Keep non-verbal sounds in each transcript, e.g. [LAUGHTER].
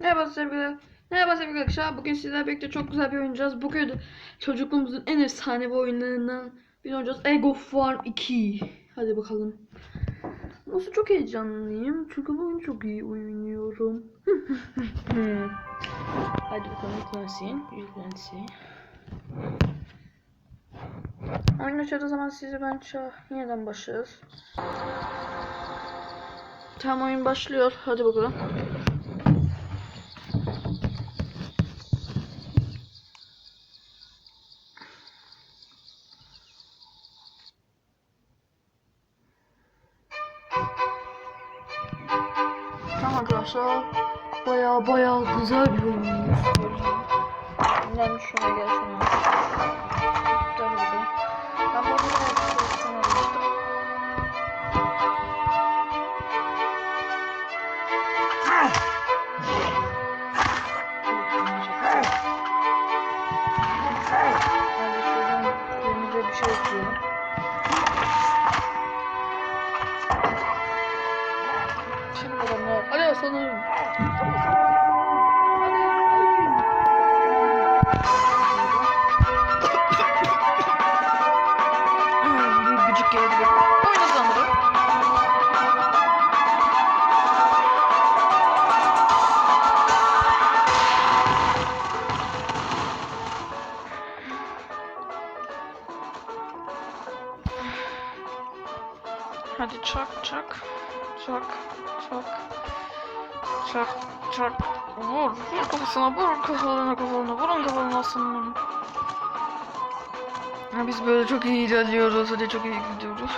Merhaba sevgili Merhaba sevgili arkadaşlar. Bugün sizlerle birlikte çok güzel bir oyun oynayacağız. Bu köyde çocukluğumuzun en efsane oyunlarından bir oynayacağız. Ego Farm 2. Hadi bakalım. Nasıl çok heyecanlıyım. Çünkü bu oyunu çok iyi oynuyorum. [LAUGHS] Hadi bakalım yüklensin. Yüklensin. Oyun açıldığı zaman sizi ben ça yeniden başlarız. Tamam oyun başlıyor. Hadi bakalım. Baya baya güzel bir oyun. Ben gel şuna. Gel bakalım. Ben bu Hadi çak çak. Çak çak. Çak çak. Vur vur kafasına vur kafalarına kafalarına vurun kafalarına aslanım. Ha, biz böyle çok iyi ilerliyoruz. Hadi çok iyi gidiyoruz.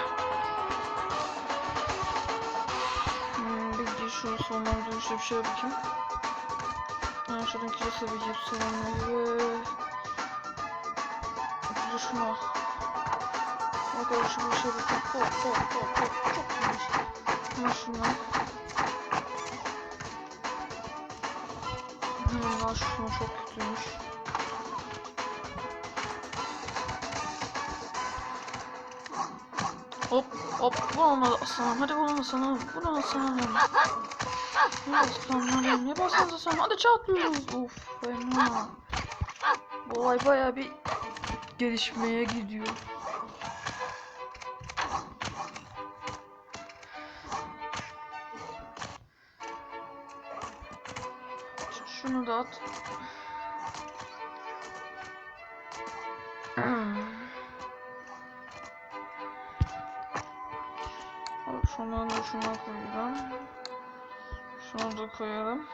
Hmm, bir de şu sonlarda işte bir şey bakayım. Ha, şuradan kilise bir gir sonları. Bir de Arkadaşlar bir şey bakayım. Hop hop hop hop. Çok iyiymiş. Şuna. Hmm, ha şuna çok kötüymüş. Hop hop olmadı aslanım hadi aslanım vur onu aslanım Ne aslanım ne basanız aslanım hadi çarpıyoruz Uf fena Bu olay baya bir gelişmeye gidiyor Şunu da at Şundan da şuna koyacağım. Şunu da koyalım.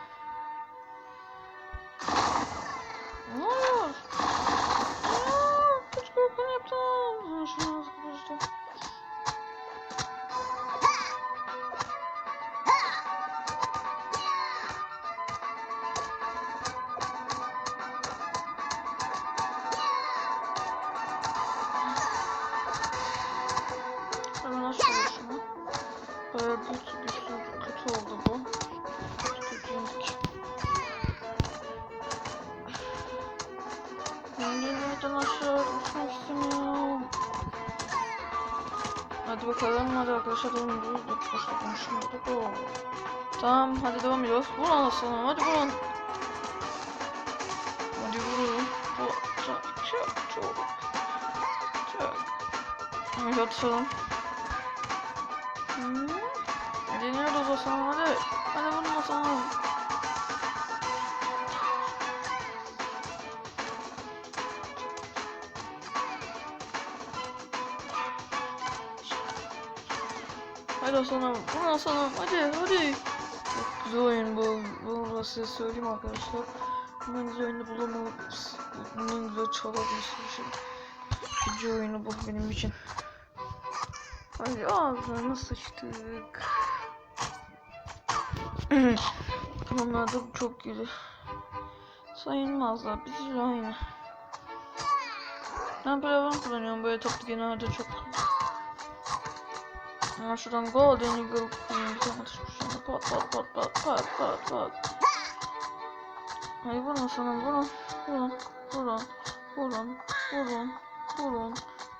Şunu. Bayağı bir güçlü, kötü oldu bu. Kötüydük. Ben yeniden aşağı uçmak istemiyorum. Hadi bakalım, hadi arkadaşlar devam ediyoruz. Dur, başta konuşmadık. Oo. Tamam, hadi devam ediyoruz. Vur anasını, hadi vurun. Hadi vurun. Bu, çak, çak, çak. Çak. Hadi atalım. Hmm. Deniyoruz o zaman hadi. Hadi vurma sana. Hadi Hasan'ım, vur Hasan'ım, hadi hadi. Çok güzel oyun bu. Bunu da size söyleyeyim arkadaşlar. Bundan güzel oyunu bulamadınız. Bundan güzel şey. İkinci oyunu bu benim için. Hadi ağzına sıçtık. [CLEARS THROAT] Bunlar da çok güzel. Sayılmazlar. Biz aynı. Ben paravan kullanıyorum böyle toplu genelde çok. Ama şuradan golden eagle atışmış. Şöyle pat pat pat pat pat pat pat. Hayır vurun sana vurun. Vurun. Vurun. Vurun. Vurun. Vurun.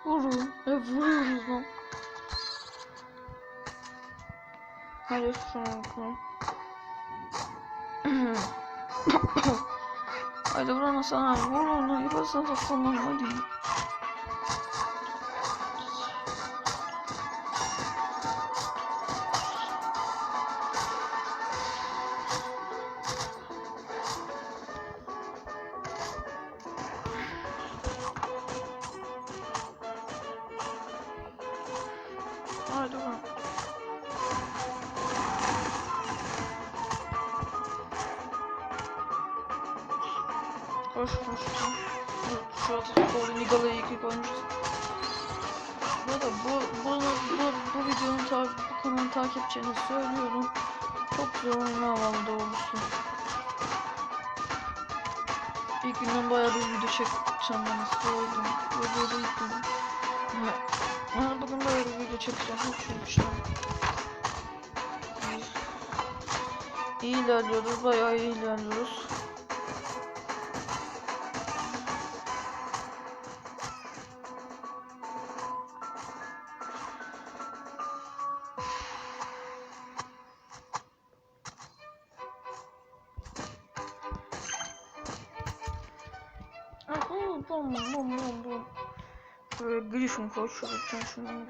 Vurun. E vuruyoruz lan. [COUGHS] Hadi koyayım. Haydi ona sana. Vur ona. Yaparsan aslanım hadi. Koş koş. Şu atı Nigala'yı iki koymuşuz. Bu arada bu, bu, bu, bu videonun ta, bu kanalın takipçilerine söylüyorum. Çok güzel oyunlar var doğrusu. İlk günden bayağı bir video çekeceğim ben söyledim. Videoda ilk günden. Ve ben bugün bayağı bir video çekeceğim. İşte. İyi. İyi ilerliyoruz. Bayağı iyi ilerliyoruz. Bum bum bum bum. Böyle gülüşüm koy tane şundan.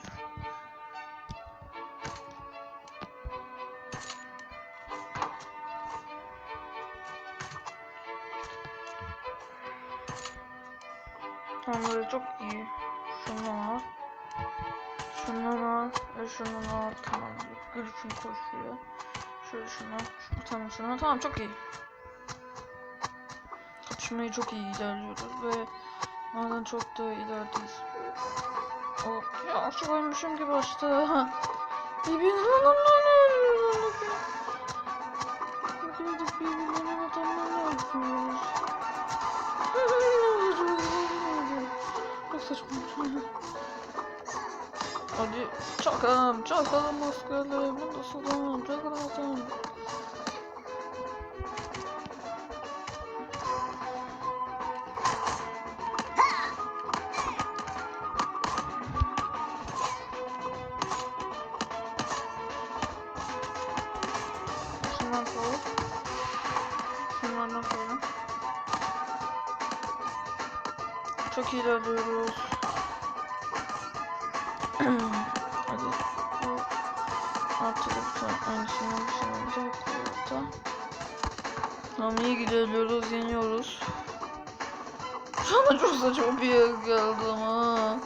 Tamam böyle çok iyi. Şundan al. Şundan al ve şundan al. Tamam. Koy şuraya. Şöyle şundan. Şu, tamam şundan. Tamam çok iyi. Kapışmayı çok iyi ilerliyoruz ve Nereden çok da ilerideyiz. Oh, ya şu ölmüşüm gibi Girdik birbirlerine adamlarla yapıyoruz. Çok saçma. Hadi çakalım, çakalım askerlerim. Nasıl adam, çakalım adam. İlerliyoruz. [CLEARS THROAT] Hadi. Bu Artı da bir tane aynısından bir şey olacak. Tamam iyi ilerliyoruz, yeniyoruz. Şu anda çok saçma bir yer geldi ama.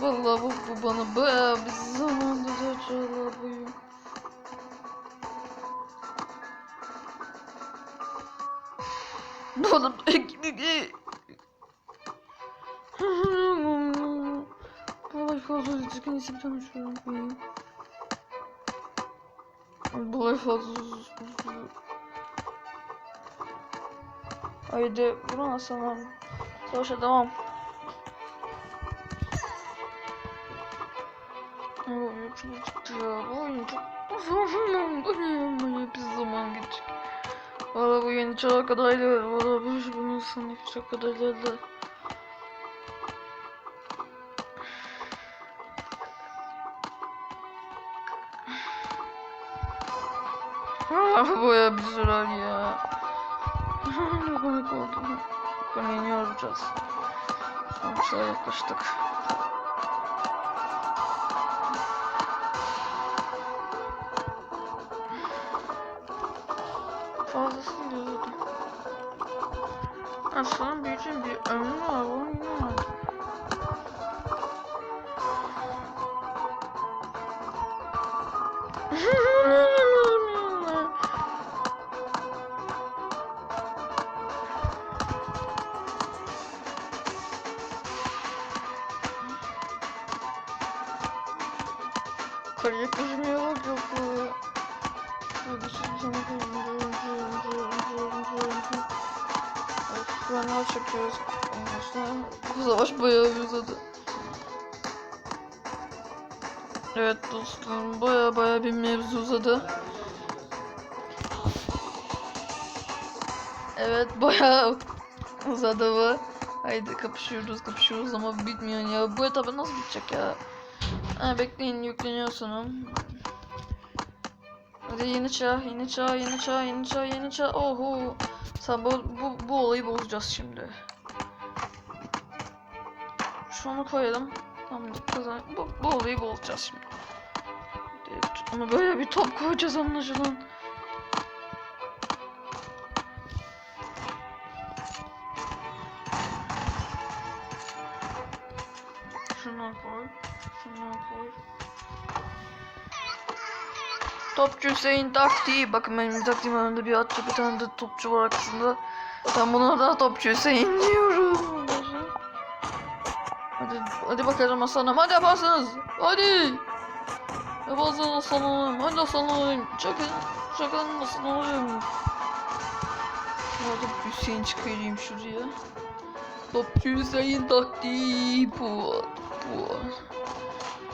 Vallahi bu, bu bana bayağı bir zamanda da çalıyor. Bu adam fazla düzgün tanışıyorum koyayım. Bulay fazla Haydi buna sana Savaşa devam. Bu oyun çok çıktı ya. Bu oyun çok uzun. Bir zaman geçecek. Valla bu yeni çağ kadar ilerledi. Valla bu bunun sonraki çağ kadar ilerledi. Ah bu ya bir sürer ya. [LAUGHS] ne komik oldu. Bakın olacağız. Sonuçta yaklaştık. Fazlasını diyordum. Aslanın büyücün bir ömrü var. Onu inanmadım. [LAUGHS] [LAUGHS] Ne çekiyoruz? Savaş bayağı uzadı. Evet dostum baya baya bir mevzu uzadı. Evet baya uzadı bu. Haydi kapışıyoruz kapışıyoruz ama bitmiyor ya. Bu etapı nasıl bitecek ya? Ha bekleyin yükleniyor sonum. Hadi yeni çağ, yeni çağ, yeni çağ, yeni çağ, yeni çağ. Oho. Sen bu, bu, bu olayı bozacağız şimdi. Şunu koyalım. Tamam kazan. Bu, bu olayı bozacağız şimdi. Ama böyle bir top koyacağız anlaşılan. Şundan koy. Şundan koy. Topçu Hüseyin taktiği. Bakın benim taktiğim önünde bir atçı bir tane de topçu var arkasında. Ben buna da topçu Hüseyin diyorum. Hadi, hadi bakalım aslanım. Hadi yaparsınız. Hadi. Yaparsınız aslanım. Hadi aslanım. Çakın. Çakın aslanım. Şurada Hüseyin çıkarayım şuraya. Topçu Hüseyin taktiği. Bu. Bu.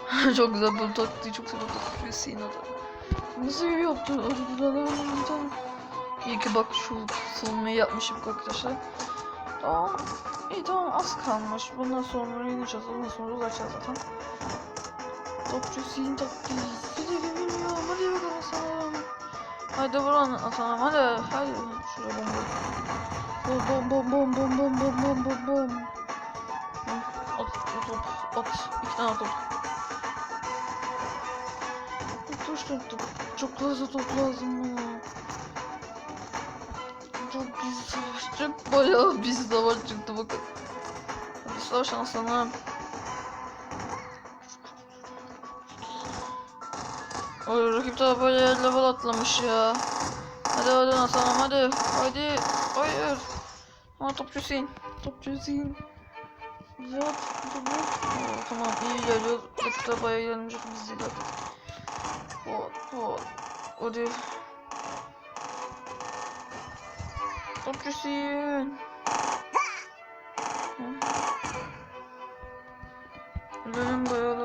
[LAUGHS] çok güzel bu taktiği çok seviyorum topçu Hüseyin adı. Nasıl bir yaptın? Tamam. İyi ki bak şu savunmayı yapmışım arkadaşlar. Tamam. İyi tamam az kalmış. Bundan sonra ineceğiz. Bundan sonra ulaşacağız zaten. Topçu sizin taktiği. Sizi bilmiyorum. Hadi bakalım asalım. Hadi buranı asalım. Hadi. Hadi. Şuraya bomba. Bom bom bom bom bom bom bom bom bom. At, at, at, at. İki tane at. 60 toptum. Çok fazla top lazım bana. Çok biz savaştık. Bayağı biz savaş çıktı bakın. Hadi savaşan sana. Oy rakip daha böyle level atlamış ya. Hadi hadi tamam hadi. Hadi. Hayır. Ama topçu sin. Topçu sin. Güzel. Tamam iyi geliyor. Rakip daha bayağı gelince biz ilerledik. 어, 어, 어디. 떡주신. 누르는 거예요.